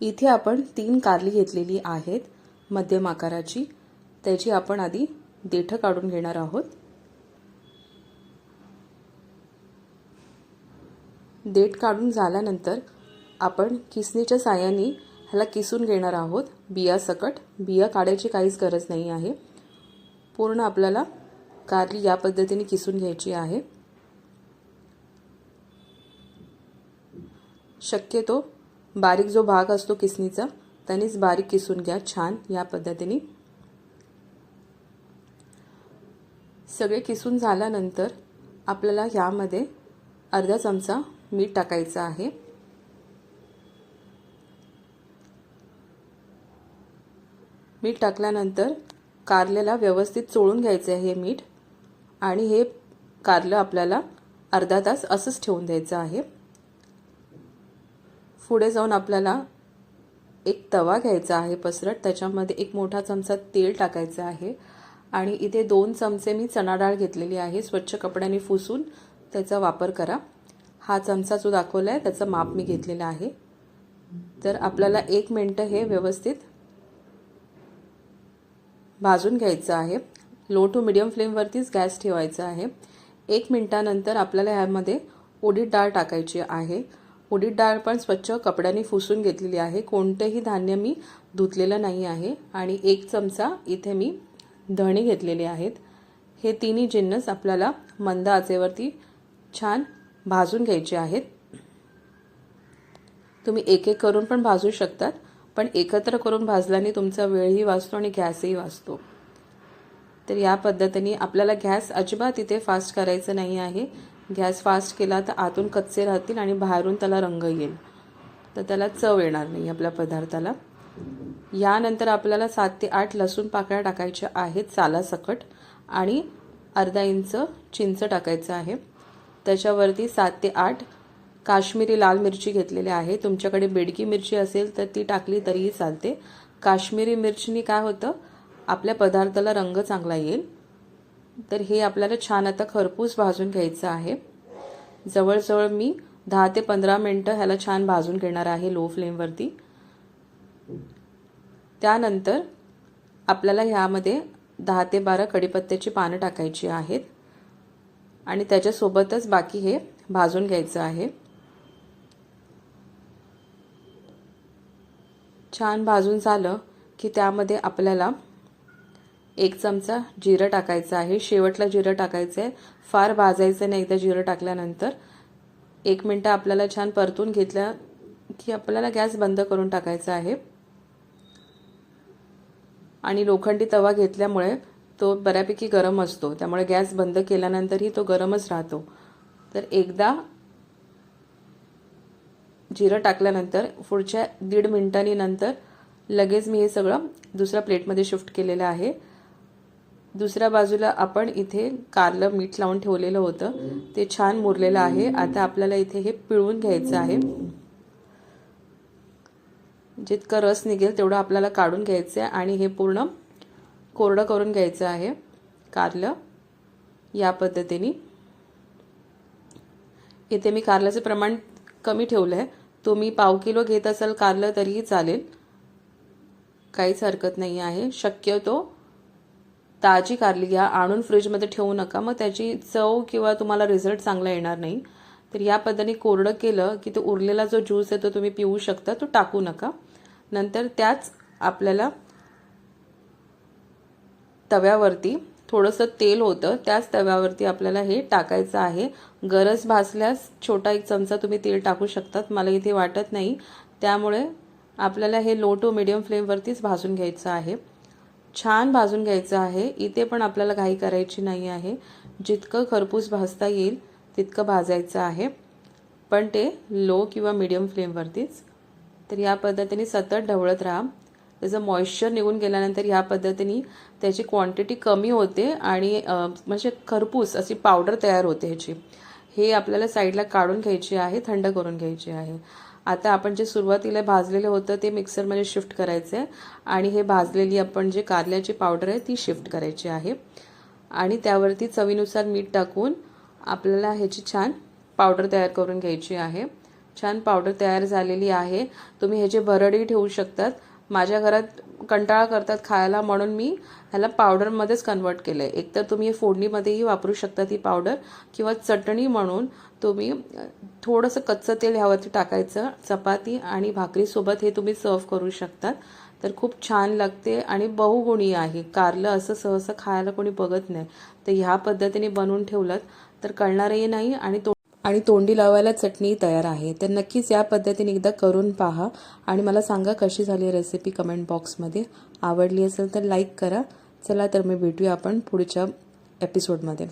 इथे आपण तीन कारली घेतलेली आहेत मध्यम आकाराची. त्याची आपण आधी देठं काढून घेणार आहोत. देठ काढून झाल्यानंतर आपण किसणीच्या साह्याने ह्याला किसून घेणार आहोत. बिया सकट. बिया काढायची काहीच गरज नाही आहे. पूर्ण आपल्याला कारली या पद्धतीने किसून घ्यायची आहे. शक्यतो बारीक जो भाग असतो किसणीचा त्यानेच बारीक किसून घ्या छान या पद्धतीने. सगळे किसून झाल्यानंतर आपल्याला ह्यामध्ये अर्धा चमचा मीठ टाकायचं आहे. मीठ टाकल्यानंतर कारल्याला व्यवस्थित चोळून घ्यायचं आहे हे मीठ आणि हे कारलं आपल्याला अर्धा तास असंच ठेवून द्यायचं आहे. पुढे जाऊन आपल्याला एक तवा घ्यायचा आहे पसरट. त्याच्यामध्ये एक मोठा चमचा तेल टाकायचं आहे. आणि इथे दोन चमचे मी चणा डाळ घेतलेली आहे. स्वच्छ कपड्याने फुसून त्याचा वापर करा. हा चमचा जो दाखवला आहे त्याचं माप मी घेतलेलं आहे. तर आपल्याला एक मिनटं हे व्यवस्थित भाजून घ्यायचं आहे. लो टू मिडियम फ्लेमवरतीच गॅस ठेवायचा आहे. एक मिनटानंतर आपल्याला ह्यामध्ये उडीद डाळ टाकायची आहे. उडीद डाळ पण स्वच्छ कपड्याने फुसून घेतलेली आहे. कोणतेही धान्य मी धुतलेलं नाही आहे. आणि एक चमचा इथे मी धणे घेतलेले आहेत. हे तिन्ही जिन्नस आपल्याला मंद आचेवरती छान भाजून घ्यायचे आहेत. तुम्ही एक एक करून पण भाजू शकतात पण एकत्र करून भाजल्याने तुमचा वेळही वाचतो आणि गॅसही वाचतो. तर या पद्धतीने आपल्याला गॅस अजिबात इथे फास्ट करायचं नाही आहे. गॅस फास्ट केला तर आतून कच्चे राहतील आणि बाहेरून त्याला रंग येईल. तर त्याला चव येणार नाही आपल्या पदार्थाला. यानंतर आपल्याला सात ते आठ लसूण पाकळ्या टाकायच्या आहेत सालासकट आणि अर्धा इंच चिंच टाकायचं आहे. त्याच्यावरती सात ते आठ काश्मीरी लाल मिरची घेतलेली आहे. तुमच्याकडे बेडकी मिरची असेल तर ती टाकली तरीही चालते. काश्मीरी मिरचीने काय होतं? आपल्या पदार्थाला रंग चांगला येईल. तर हे आपल्याला छान आता खरपूस भाजून घ्यायचं आहे. जवळजवळ मी दहा ते पंधरा मिनटं ह्याला छान भाजून घेणार आहे लो फ्लेमवरती त्यानंतर आपल्याला ह्यामध्ये दहा ते बारा कडीपत्त्याची पानं टाकायची आहेत. आणि त्याच्यासोबतच बाकी हे भाजून घ्यायचं आहे. छान भाजून झालं की त्यामध्ये आपल्याला एक चमचा जिरं टाकायचं आहे. शेवटला जिरं टाकायचं आहे फार भाजायचं नाही एकदा जिरं टाकल्यानंतर. एक मिनटं आपल्याला छान परतून घेतल्या की आपल्याला गॅस बंद करून टाकायचा आहे. आणि लोखंडी तवा घेतल्यामुळे तो बऱ्यापैकी गरम असतो. त्यामुळे गॅस बंद केल्यानंतरही तो गरमच राहतो. तर एकदा जिरं टाकल्यानंतर पुढच्या दीड मिनिटांनी नंतर लगेच मी हे सगळं दुसऱ्या प्लेटमध्ये शिफ्ट केलेलं आहे. दुसऱ्या बाजूला आपण इथे कारलं मीठ लावून ठेवलेलं होतं. ते छान मुरलेलं आहे. आता आपल्याला इथे हे पिळून घ्यायचं आहे. जितकं रस निघेल तेवढं आपल्याला काढून घ्यायचं आहे आणि हे पूर्ण कोरडं करून घ्यायचं आहे. कारलं या पद्धतीने. इथे मी कारल्याचं प्रमाण कमी ठेवलं आहे तुम्ही पाव किलो घेत असाल कारलं तरीही चालेल. काहीच हरकत नाही आहे. शक्यतो ताजी कारली घ्या आणून फ्रीजमध्ये ठेवू नका. मग त्याची चव किंवा तुम्हाला रिझल्ट चांगला येणार नाही. तर या पद्धतीने कोरडं केलं की तो उरलेला जो ज्यूस आहे तो तुम्ही पिऊ शकता तो टाकू नका. नंतर त्याच आपल्याला तव्यावरती थोडंसं तेल होतं त्याच तव्यावरती आपल्याला हे टाकायचं आहे. गरज भासल्यास छोटा एक चमचा तुम्ही तेल टाकू शकतात मला इथे वाटत नाही. त्यामुळे आपल्याला हे लो टू मिडियम फ्लेमवरतीच भाजून घ्यायचं आहे. छान भाजून घ्यायचं आहे. इथे पण आपल्याला घाई करायची नाही आहे. जितकं खरपूस भाजता येईल तितकं भाजायचं आहे. पण ते लो किंवा मिडियम फ्लेमवरतीच तर या पद्धतीने सतत ढवळत राहा. त्याचं मॉइश्चर निघून गेल्यानंतर ह्या पद्धतीने त्याची क्वांटिटी कमी होते आणि म्हणजे खरपूस अशी पावडर तयार होते ह्याची. हे आपल्याला साईडला काढून घ्यायची आहे थंड करून घ्यायची आहे. आता आपण जे सुरुवातीला भाजलेलं होतं ते मिक्सरमध्ये शिफ्ट करायचं आहे. आणि हे भाजलेली आपण जे कारल्याची पावडर आहे ती शिफ्ट करायची आहे. आणि त्यावरती चवीनुसार मीठ टाकून आपल्याला ह्याची छान पावडर तयार करून घ्यायची आहे. छान पावडर तयार झालेली आहे. तुम्ही ह्याची भरडही ठेवू शकतात माझ्या घरात कंटाळा करतात खायला म्हणून मी ह्याला पावडरमध्येच कन्वर्ट केलं आहे एकतर तुम्ही हे फोडणीमध्येही वापरू शकता ती पावडर किंवा चटणी म्हणून तुम्ही थोडंसं कच्चं तेल ह्यावरती टाकायचं चपाती आणि भाकरीसोबत हे तुम्ही सर्व करू शकतात तर खूप छान लागते आणि बहुगुणी आहे. कारलं असं सहसा खायला कोणी बघत नाही. तर ह्या पद्धतीने बनवून ठेवलं तर कळणारही नाही आणि तो आणि तोंडी लावायला चटणी तयार आहे. तर नक्कीच या पद्धतीने एकदा करून पहा आणि मला सांगा कशी झाली रेसिपी कमेंट बॉक्समध्ये आवडली असेल तर लाईक करा. चला तर मी भेटूया आपण पुढच्या एपिसोडमध्ये